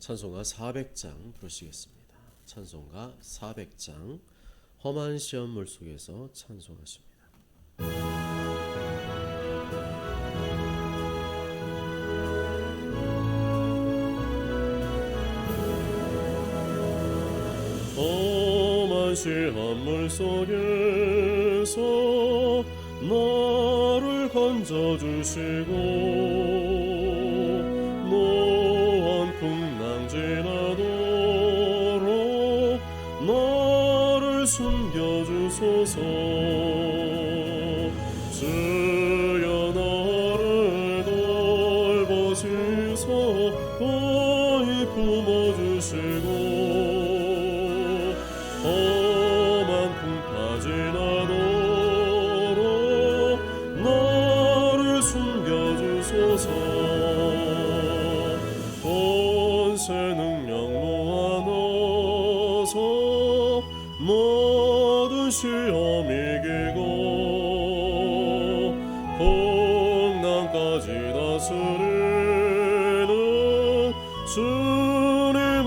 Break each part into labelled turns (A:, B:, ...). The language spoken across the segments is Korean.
A: 찬송가 400장 부르시겠습니다. 찬송가 400장 험한 시험 물 속에서 찬송하십니다. 험한 시험 물 속에서 너를 건져주시고 주님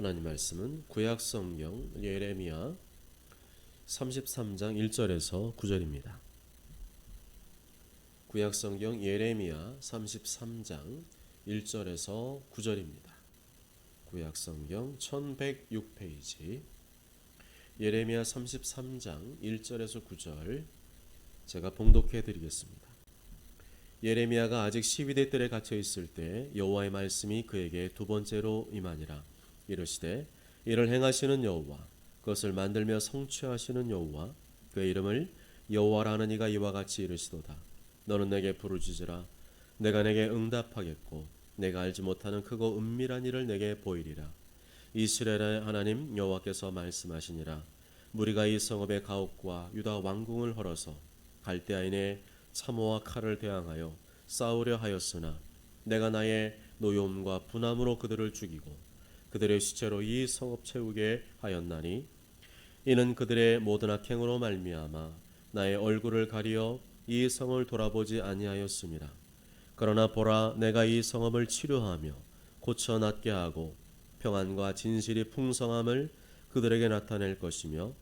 A: 하나님 말씀은 구약 성경 예레미야 33장 1절에서 9절입니다. 구약 성경 예레미야 33장 1절에서 9절입니다. 구약 성경 1106페이지 예레미야 33장 1절에서 9절 제가 봉독해 드리겠습니다. 예레미야가 아직 12대 뜰에 갇혀 있을 때 여호와의 말씀이 그에게 두 번째로 임하니라 이르시되 이를 행하시는 여호와 그것을 만들며 성취하시는 여호와 그의 이름을 여호와라는 이가 이와 같이 이르시도다. 너는 내게 부르짖으라. 내가 내게 응답하겠고 내가 알지 못하는 크고 은밀한 일을 내게 보이리라. 이스라엘의 하나님 여호와께서 말씀하시니라. 무리가 이 성읍의 가옥과 유다 왕궁을 헐어서 갈대아인의 참호와 칼을 대항하여 싸우려 하였으나 내가 나의 노여움과 분함으로 그들을 죽이고 그들의 시체로 이 성읍 채우게 하였나니 이는 그들의 모든 악행으로 말미암아 나의 얼굴을 가리어 이 성을 돌아보지 아니하였습니다. 그러나 보라 내가 이 성읍을 치료하며 고쳐 낫게 하고 평안과 진실이 풍성함을 그들에게 나타낼 것이며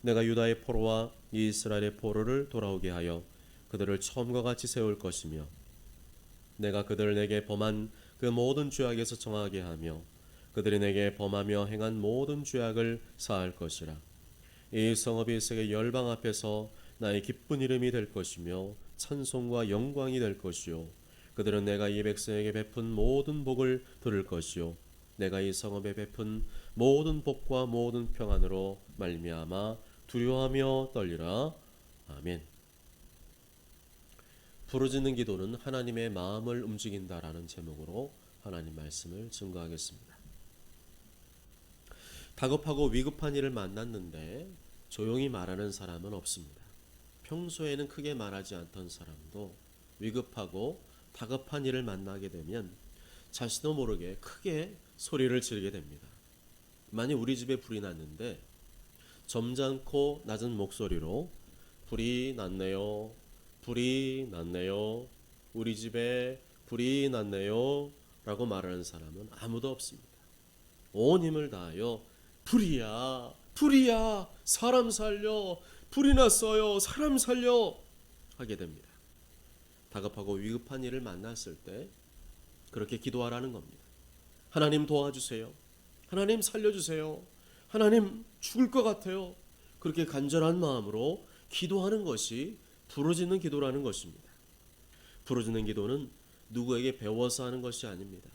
A: 내가 유다의 포로와 이스라엘의 포로를 돌아오게 하여 그들을 처음과 같이 세울 것이며 내가 그들을 내게 범한 그 모든 죄악에서 정하게 하며 그들이 내게 범하며 행한 모든 죄악을 사할 것이라 이 성읍이 세계 열방 앞에서 나의 기쁜 이름이 될 것이며 찬송과 영광이 될 것이요 그들은 내가 이 백성에게 베푼 모든 복을 들을 것이요 내가 이 성읍에 베푼 모든 복과 모든 평안으로 말미암아 두려워하며 떨리라 아멘. 부르짖는 기도는 하나님의 마음을 움직인다라는 제목으로 하나님 말씀을 증거하겠습니다. 다급하고 위급한 일을 만났는데 조용히 말하는 사람은 없습니다. 평소에는 크게 말하지 않던 사람도 위급하고 다급한 일을 만나게 되면 자신도 모르게 크게 소리를 지르게 됩니다. 만약 우리 집에 불이 났는데 점잖고 낮은 목소리로 불이 났네요. 불이 났네요. 우리 집에 불이 났네요. 라고 말하는 사람은 아무도 없습니다. 온 힘을 다하여 불이야, 불이야, 사람 살려, 불이 났어요, 사람 살려 하게 됩니다. 다급하고 위급한 일을 만났을 때 그렇게 기도하라는 겁니다. 하나님 도와주세요. 하나님 살려주세요. 하나님 죽을 것 같아요. 그렇게 간절한 마음으로 기도하는 것이 부르짖는 기도라는 것입니다. 부르짖는 기도는 누구에게 배워서 하는 것이 아닙니다.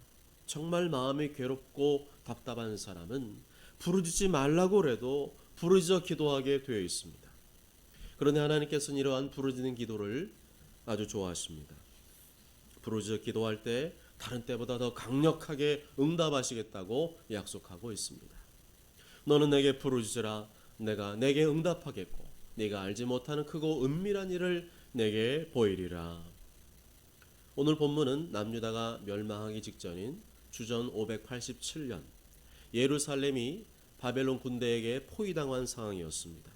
A: 정말 마음이 괴롭고 답답한 사람은 부르짖지 말라고 해도 부르짖어 기도하게 되어 있습니다. 그런데 하나님께서는 이러한 부르짖는 기도를 아주 좋아하십니다. 부르짖어 기도할 때 다른 때보다 더 강력하게 응답하시겠다고 약속하고 있습니다. 너는 내게 부르짖으라 내가 내게 응답하겠고 네가 알지 못하는 크고 은밀한 일을 내게 보이리라. 오늘 본문은 남유다가 멸망하기 직전인 주전 587년 예루살렘이 바벨론 군대에게 포위당한 상황이었습니다.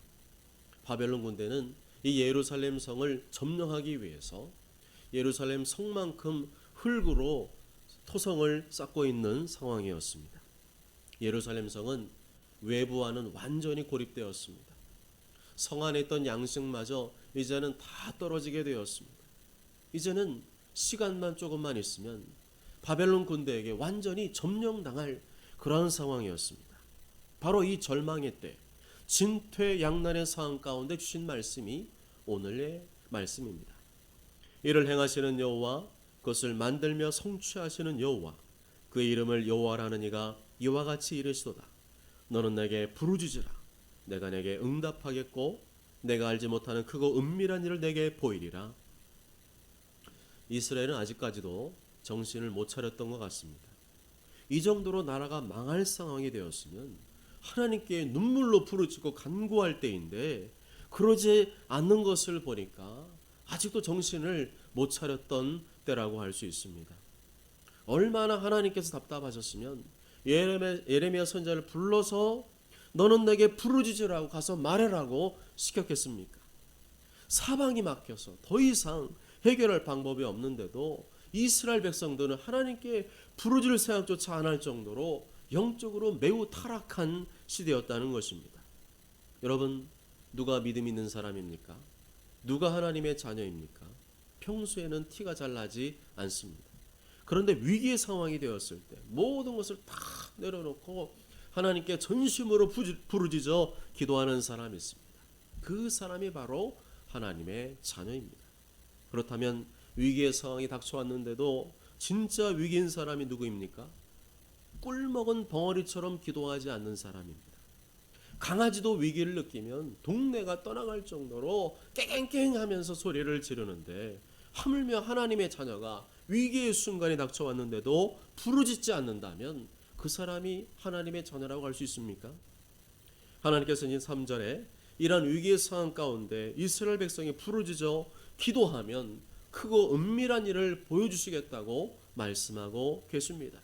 A: 바벨론 군대는 이 예루살렘 성을 점령하기 위해서 예루살렘 성만큼 흙으로 토성을 쌓고 있는 상황이었습니다. 예루살렘 성은 외부와는 완전히 고립되었습니다. 성 안에 있던 양식마저 이제는 다 떨어지게 되었습니다. 이제는 시간만 조금만 있으면 바벨론 군대에게 완전히 점령당할 그러한 상황이었습니다. 바로 이 절망의 때 진퇴양난의 상황 가운데 주신 말씀이 오늘의 말씀입니다. 이를 행하시는 여호와 그것을 만들며 성취하시는 여호와 그 이름을 여호와라는 이가 이와 같이 이르시도다. 너는 내게 부르짖으라. 내가 내게 응답하겠고 내가 알지 못하는 크고 은밀한 일을 내게 보이리라. 이스라엘은 아직까지도 정신을 못 차렸던 것 같습니다. 이 정도로 나라가 망할 상황이 되었으면 하나님께 눈물로 부르짖고 간구할 때인데 그러지 않는 것을 보니까 아직도 정신을 못 차렸던 때라고 할 수 있습니다. 얼마나 하나님께서 답답하셨으면 예레미야, 선자를 불러서 너는 내게 부르짖으라고 가서 말해라고 시켰겠습니까? 사방이 막혀서 더 이상 해결할 방법이 없는데도 이스라엘 백성들은 하나님께 부르짖을 생각조차 안 할 정도로 영적으로 매우 타락한 시대였다는 것입니다. 여러분 누가 믿음 있는 사람입니까? 누가 하나님의 자녀입니까? 평소에는 티가 잘 나지 않습니다. 그런데 위기의 상황이 되었을 때 모든 것을 다 내려놓고 하나님께 전심으로 부르짖어 기도하는 사람이 있습니다. 그 사람이 바로 하나님의 자녀입니다. 그렇다면 위기의 상황이 닥쳐왔는데도 진짜 위기인 사람이 누구입니까? 꿀 먹은 벙어리처럼 기도하지 않는 사람입니다. 강아지도 위기를 느끼면 동네가 떠나갈 정도로 깽깽깽하면서 소리를 지르는데 하물며 하나님의 자녀가 위기의 순간이 닥쳐왔는데도 부르짖지 않는다면 그 사람이 하나님의 자녀라고 할 수 있습니까? 하나님께서는 3절에 이러한 위기의 상황 가운데 이스라엘 백성이 부르짖어 기도하면 크고 은밀한 일을 보여주시겠다고 말씀하고 계십니다.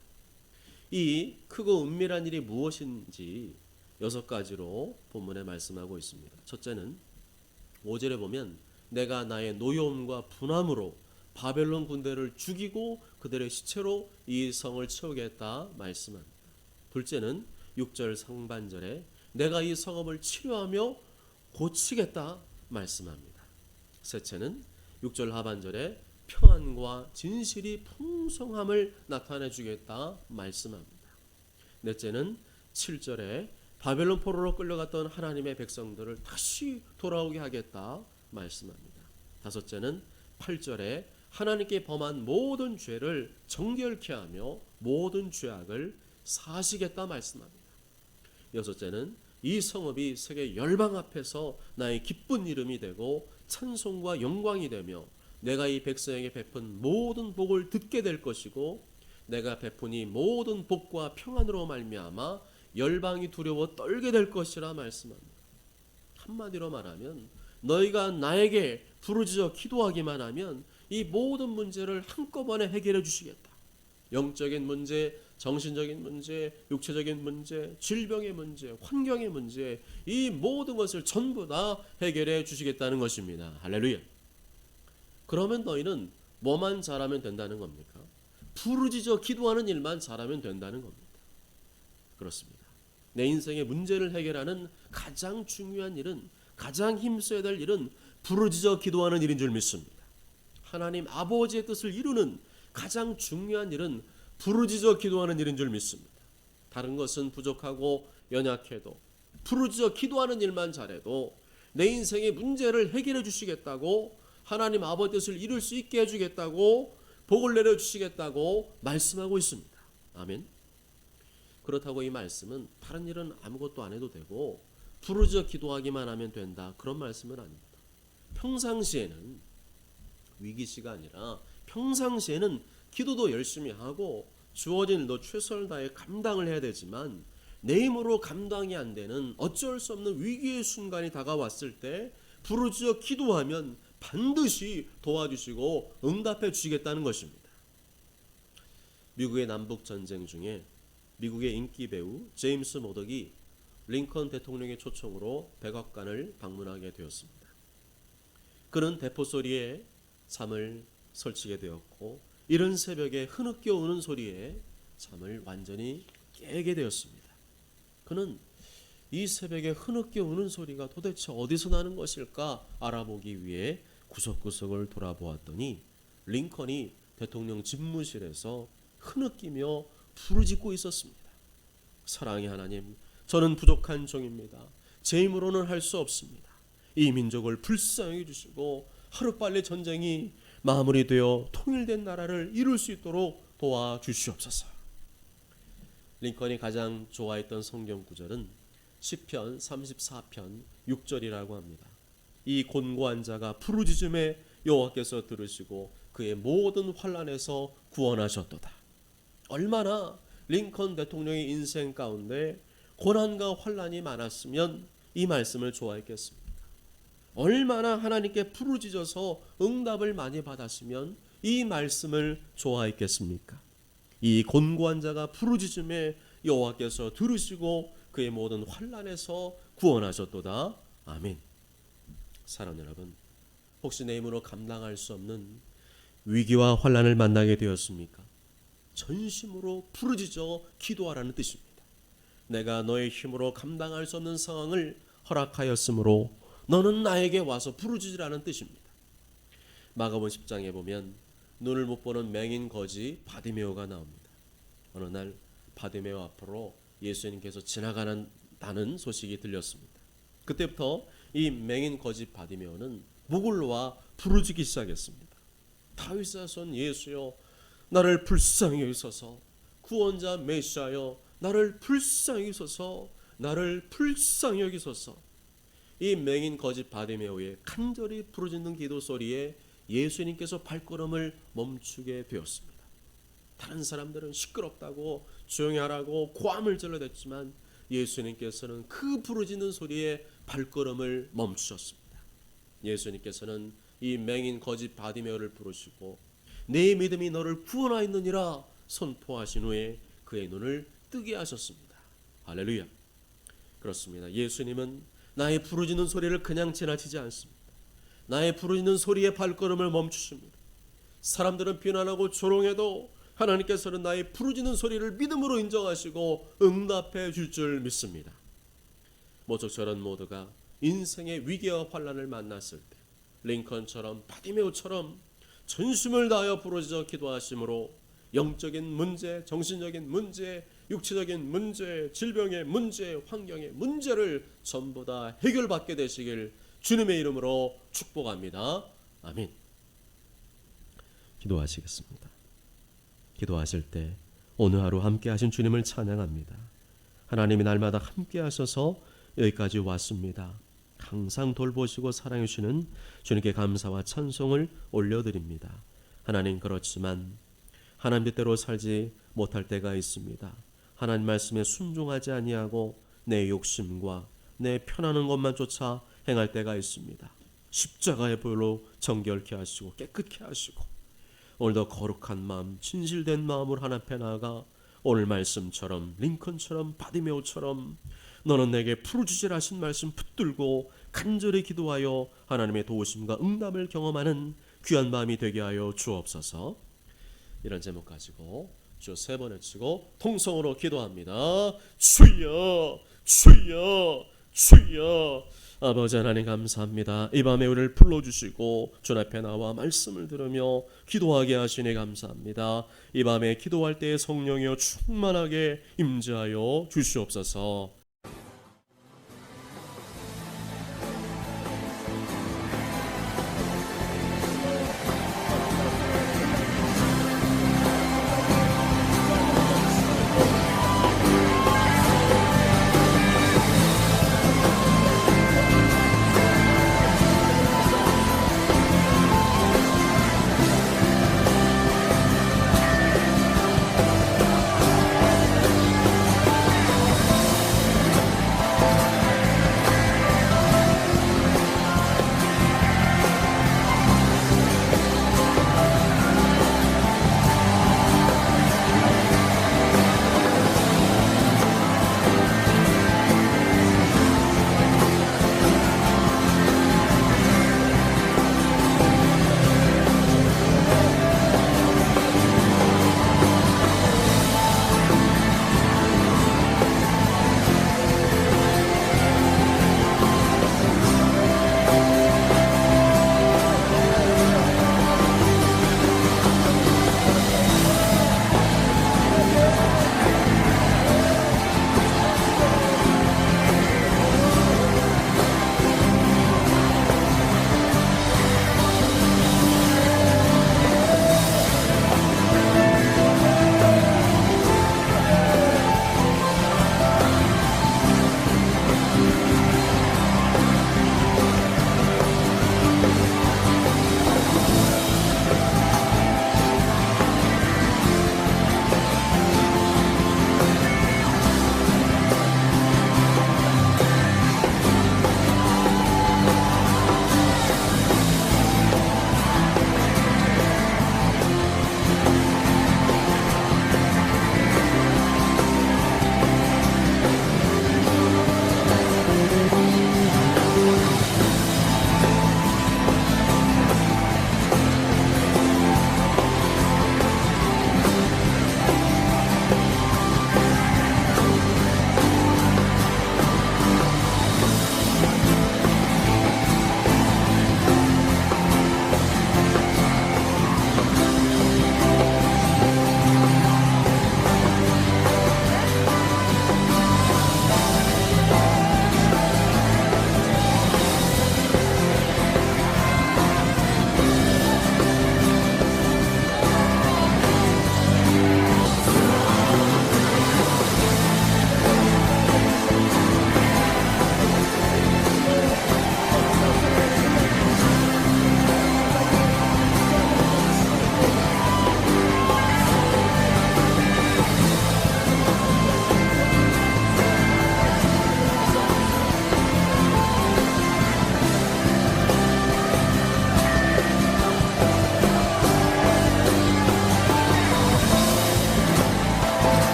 A: 이 크고 은밀한 일이 무엇인지 여섯 가지로 본문에 말씀하고 있습니다. 첫째는 5절에 보면 내가 나의 노여움과 분함으로 바벨론 군대를 죽이고 그들의 시체로 이 성을 채우겠다 말씀합니다. 둘째는 6절 상반절에 내가 이 성읍을 치료하며 고치겠다 말씀합니다. 셋째는 6절 하반절에 평안과 진실이 풍성함을 나타내 주겠다 말씀합니다. 넷째는 7절에 바벨론 포로로 끌려갔던 하나님의 백성들을 다시 돌아오게 하겠다 말씀합니다. 다섯째는 8절에 하나님께 범한 모든 죄를 정결케 하며 모든 죄악을 사시겠다 말씀합니다. 여섯째는 이 성읍이 세계 열방 앞에서 나의 기쁜 이름이 되고 찬송과 영광이 되며 내가 이 백성에게 베푼 모든 복을 듣게 될 것이고 내가 베푸니 모든 복과 평안으로 말미암아 열방이 두려워 떨게 될 것이라 말씀합니다. 한마디로 말하면 너희가 나에게 부르짖어 기도하기만 하면 이 모든 문제를 한꺼번에 해결해 주시겠다. 영적인 문제, 정신적인 문제, 육체적인 문제, 질병의 문제, 환경의 문제, 이 모든 것을 전부 다 해결해 주시겠다는 것입니다. 할렐루야. 그러면 너희는 뭐만 잘하면 된다는 겁니까? 부르짖어 기도하는 일만 잘하면 된다는 겁니다. 그렇습니다. 내 인생의 문제를 해결하는 가장 중요한 일은 가장 힘써야 될 일은 부르짖어 기도하는 일인 줄 믿습니다. 하나님 아버지의 뜻을 이루는 가장 중요한 일은 부르짖어 기도하는 일인 줄 믿습니다. 다른 것은 부족하고 연약해도 부르짖어 기도하는 일만 잘해도 내 인생의 문제를 해결해 주시겠다고 하나님 아버지 뜻을 이룰 수 있게 해 주겠다고 복을 내려 주시겠다고 말씀하고 있습니다. 아멘. 그렇다고 이 말씀은 다른 일은 아무것도 안 해도 되고 부르짖어 기도하기만 하면 된다. 그런 말씀은 아닙니다. 평상시에는 위기시가 아니라 평상시에는 기도도 열심히 하고 주어진 일도 최선을 다해 감당을 해야 되지만 내 힘으로 감당이 안 되는 어쩔 수 없는 위기의 순간이 다가왔을 때 부르짖어 기도하면 반드시 도와주시고 응답해 주시겠다는 것입니다. 미국의 남북 전쟁 중에 미국의 인기 배우 제임스 모덕이 링컨 대통령의 초청으로 백악관을 방문하게 되었습니다. 그는 대포 소리에 잠을 설치게 되었고 이른 새벽에 흐느껴 오는 소리에 잠을 완전히 깨게 되었습니다. 그는 이 새벽에 흐느껴 오는 소리가 도대체 어디서 나는 것일까 알아보기 위해 구석구석을 돌아보았더니 링컨이 대통령 집무실에서 흐느끼며 부르짖고 있었습니다. 사랑의 하나님, 저는 부족한 종입니다. 제 힘으로는 할 수 없습니다. 이 민족을 불쌍히 주시고 하루빨리 전쟁이 마무리되어 통일된 나라를 이룰 수 있도록 도와주시옵소서. 링컨이 가장 좋아했던 성경 구절은 시편 34편 6절이라고 합니다. 이 곤고한 자가 부르짖음에 여호와께서 들으시고 그의 모든 환란에서 구원하셨도다. 얼마나 링컨 대통령의 인생 가운데 고난과 환란이 많았으면 이 말씀을 좋아했겠습니까? 얼마나 하나님께 부르짖어서 응답을 많이 받았으면 이 말씀을 좋아했겠습니까? 이 곤고한 자가 부르짖음에 여호와께서 들으시고 그의 모든 환란에서 구원하셨도다. 아멘. 사랑 여러분, 혹시 내 힘으로 감당할 수 없는 위기와 환란을 만나게 되었습니까? 전심으로 부르짖어 기도하라는 뜻입니다. 내가 너의 힘으로 감당할 수 없는 상황을 허락하였으므로 너는 나에게 와서 부르짖으라는 뜻입니다. 마가본 10장에 보면 눈을 못 보는 맹인 거지 바디메오가 나옵니다. 어느 날 바디메오 앞으로 예수님께서 지나가는 다는 소식이 들렸습니다. 그때부터 이 맹인 거지 바디메오는 목을 놓아 부르짖기 시작했습니다. 다윗의 손 예수여 나를 불쌍히 여기소서 구원자 메시아여 나를 불쌍히 여기소서 나를 불쌍히 여기소서 이 맹인 거짓 바디메오의 간절히 부르짖는 기도 소리에 예수님께서 발걸음을 멈추게 되었습니다. 다른 사람들은 시끄럽다고 조용히 하라고 고함을 질러댔지만 예수님께서는 그 부르짖는 소리에 발걸음을 멈추셨습니다. 예수님께서는 이 맹인 거짓 바디메오를 부르시고 내 믿음이 너를 구원하였느니라 선포하신 후에 그의 눈을 뜨게 하셨습니다. 할렐루야. 그렇습니다. 예수님은 나의 부르짖는 소리를 그냥 지나치지 않습니다. 나의 부르짖는 소리에 발걸음을 멈추십니다. 사람들은 비난하고 조롱해도 하나님께서는 나의 부르짖는 소리를 믿음으로 인정하시고 응답해 줄 줄 믿습니다. 모쪼처럼 모두가 인생의 위기와 환란을 만났을 때 링컨처럼 바디메오처럼 전심을 다하여 부르짖어 기도하심으로 영적인 문제, 정신적인 문제, 육체적인 문제, 질병의 문제, 환경의 문제를 전부 다 해결받게 되시길 주님의 이름으로 축복합니다. 아멘. 기도하시겠습니다. 기도하실 때 오늘 하루 함께 하신 주님을 찬양합니다. 하나님이 날마다 함께 하셔서 여기까지 왔습니다. 항상 돌보시고 사랑해 주시는 주님께 감사와 찬송을 올려드립니다. 하나님 그렇지만 하나님 뜻대로 살지 못할 때가 있습니다. 하나님 말씀에 순종하지 아니하고 내 욕심과 내 편하는 것만 쫓아 행할 때가 있습니다. 십자가의 보혈로 정결케 하시고 깨끗케 하시고 오늘도 거룩한 마음, 진실된 마음으로 하나님 앞에 나아가 오늘 말씀처럼 링컨처럼 바디메오처럼 너는 내게 푸르주질 하신 말씀 붙들고 간절히 기도하여 하나님의 도우심과 응답을 경험하는 귀한 마음이 되게 하여 주옵소서. 이런 제목 가지고 주 세번 외치고 통성으로 기도합니다. 주여, 주여, 주여. 아버지 하나님 감사합니다. 이 밤에 우리를 불러주시고 주 앞에 나와 말씀을 들으며 기도하게 하시니 감사합니다. 이 밤에 기도할 때에 성령이여 충만하게 임재하여 주시옵소서.